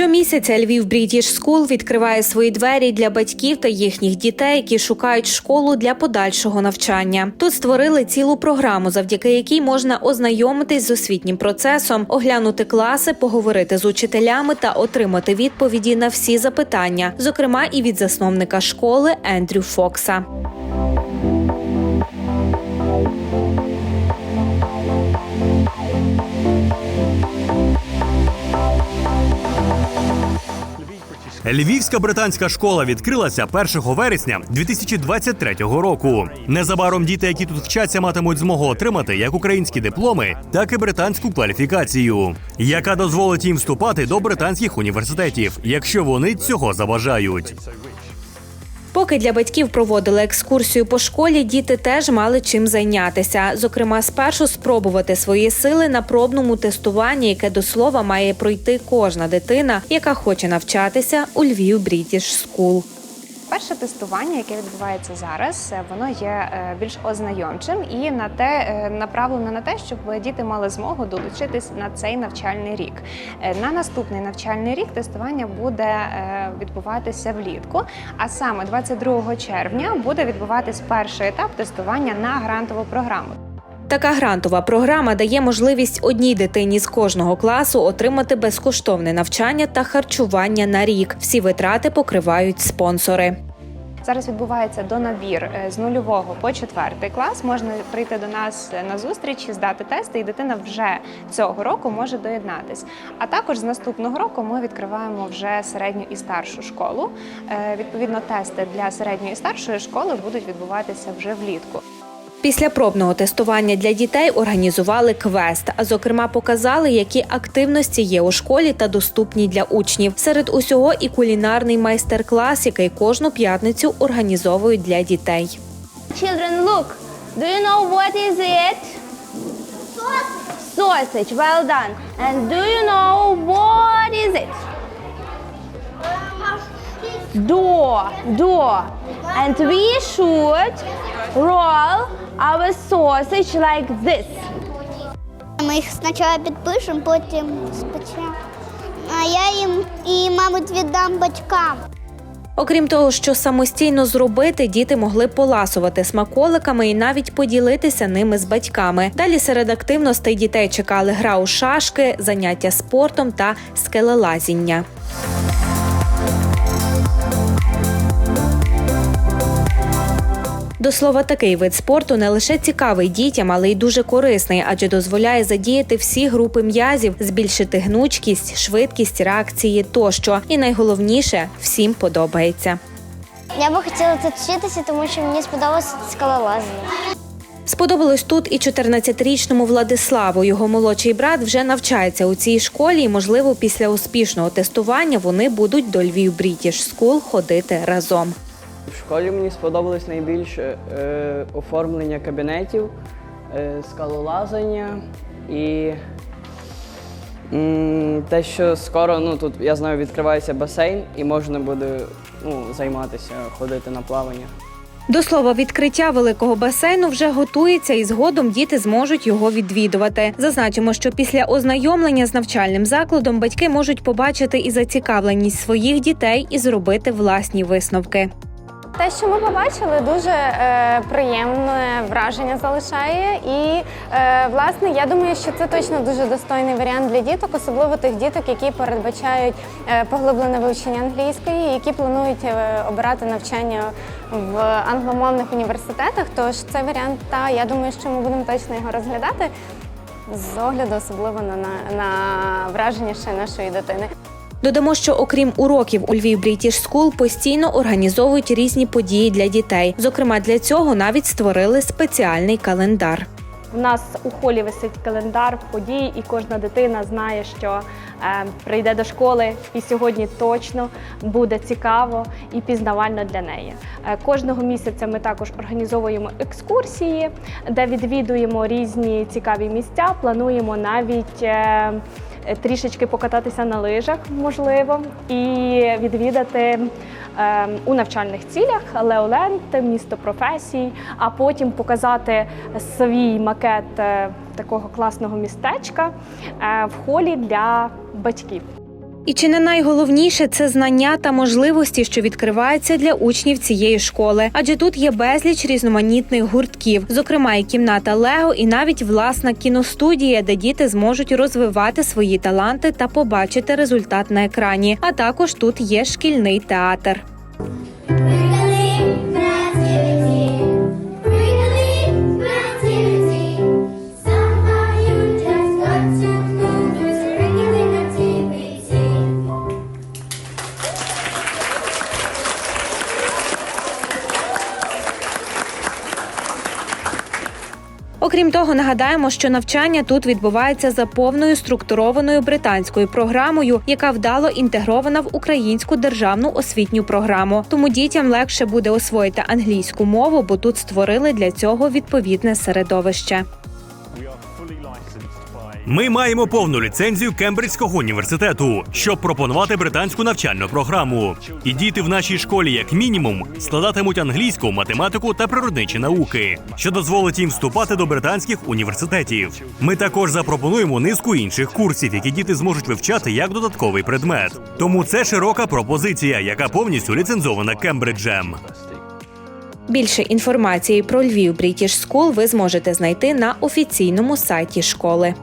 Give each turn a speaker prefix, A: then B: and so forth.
A: Щомісяця Львів Брітіш Скул відкриває свої двері для батьків та їхніх дітей, які шукають школу для подальшого навчання. Тут створили цілу програму, завдяки якій можна ознайомитись з освітнім процесом, оглянути класи, поговорити з учителями та отримати відповіді на всі запитання, зокрема і від засновника школи Ендрю Фокса.
B: Львівська британська школа відкрилася 1 вересня 2023 року. Незабаром діти, які тут вчаться, матимуть змогу отримати як українські дипломи, так і британську кваліфікацію, яка дозволить їм вступати до британських університетів, якщо вони цього заважають.
A: Поки для батьків проводили екскурсію по школі, діти теж мали чим зайнятися. Зокрема, спершу спробувати свої сили на пробному тестуванні, яке до слова має пройти кожна дитина, яка хоче навчатися у Львів Брітіш Скул.
C: Перше тестування, яке відбувається зараз, е, воно є е, більш ознайомчим і на те е, направлено на те, щоб діти мали змогу долучитись на цей навчальний рік. На наступний навчальний рік тестування буде відбуватися влітку. А саме 22 червня буде відбуватись перший етап тестування на грантову програму.
A: Така грантова програма дає можливість одній дитині з кожного класу отримати безкоштовне навчання та харчування на рік. Всі витрати покривають спонсори.
C: Зараз відбувається донабір е, з нульового по четвертий клас. Можна прийти до нас на зустріч, здати тести, і дитина вже цього року може доєднатись. А також з наступного року ми відкриваємо вже середню і старшу школу. Е, Відповідно, тести для середньої і старшої школи будуть відбуватися вже влітку.
A: Після пробного тестування для дітей організували квест, а зокрема показали, які активності є у школі та доступні для учнів. Серед усього і кулінарний майстер-клас, який кожну п'ятницю організовують для дітей.
D: Children, look. Do you know what is it? Sausage. Well done. And do you know what is it? Door. Door. And we should roll our sausage like this.
E: Ми їх спочатку підпишемо, потім спечемо. А я їм і, мабуть, віддам батькам.
A: Окрім того, що самостійно зробити, діти могли поласувати смаколиками і навіть поділитися ними з батьками. Далі серед активностей дітей чекали гра у шашки, заняття спортом та скелелазіння. До слова, такий вид спорту не лише цікавий дітям, але й дуже корисний, адже дозволяє задіяти всі групи м'язів, збільшити гнучкість, швидкість реакції тощо. І найголовніше всім подобається.
E: Я би хотіла тут вчитися, тому що мені сподобалося скалолазання.
A: Сподобалось тут і 14-річному Владиславу. Його молодший брат вже навчається у цій школі, і, можливо, після успішного тестування вони будуть до Львів Брітіш Скул ходити разом.
F: В школі мені сподобалось найбільше е, оформлення кабінетів, е, скалолазання і м, те, що скоро ну, тут, я знаю, відкривається басейн і можна буде ну, займатися, ходити на плавання.
A: До слова, відкриття великого басейну вже готується, і згодом діти зможуть його відвідувати. Зазначимо, що після ознайомлення з навчальним закладом батьки можуть побачити і зацікавленість своїх дітей і зробити власні висновки.
C: Те, що ми побачили, дуже е, приємне враження залишає. І е, власне я думаю, що це точно дуже достойний варіант для діток, особливо тих діток, які передбачають е, поглиблене вивчення англійської, які планують е, обирати навчання в англомовних університетах. Тож це варіант, та я думаю, що ми будемо точно його розглядати з огляду, особливо на, на, на враження ще нашої дитини.
A: Додамо, що окрім уроків у Львів Брітіш Скул постійно організовують різні події для дітей. Зокрема, для цього навіть створили спеціальний календар.
G: У нас у холі висить календар подій, і кожна дитина знає, що е, прийде до школи, і сьогодні точно буде цікаво і пізнавально для неї. Е, кожного місяця ми також організовуємо екскурсії, де відвідуємо різні цікаві місця. Плануємо навіть. Е, Трішечки покататися на лижах, можливо, і відвідати е, у навчальних цілях Леоленд, місто професій, а потім показати свій макет е, такого класного містечка е, в холі для батьків.
A: І чи не найголовніше це знання та можливості, що відкриваються для учнів цієї школи, адже тут є безліч різноманітних гуртків, зокрема і кімната Лего, і навіть власна кіностудія, де діти зможуть розвивати свої таланти та побачити результат на екрані. А також тут є шкільний театр. Окрім того, нагадаємо, що навчання тут відбувається за повною структурованою британською програмою, яка вдало інтегрована в українську державну освітню програму. Тому дітям легше буде освоїти англійську мову, бо тут створили для цього відповідне середовище.
B: Ми маємо повну ліцензію Кембриджського університету, щоб пропонувати британську навчальну програму. І діти в нашій школі, як мінімум, складатимуть англійську, математику та природничі науки, що дозволить їм вступати до британських університетів. Ми також запропонуємо низку інших курсів, які діти зможуть вивчати як додатковий предмет. Тому це широка пропозиція, яка повністю ліцензована Кембриджем.
A: Більше інформації про Львів British School ви зможете знайти на офіційному сайті школи.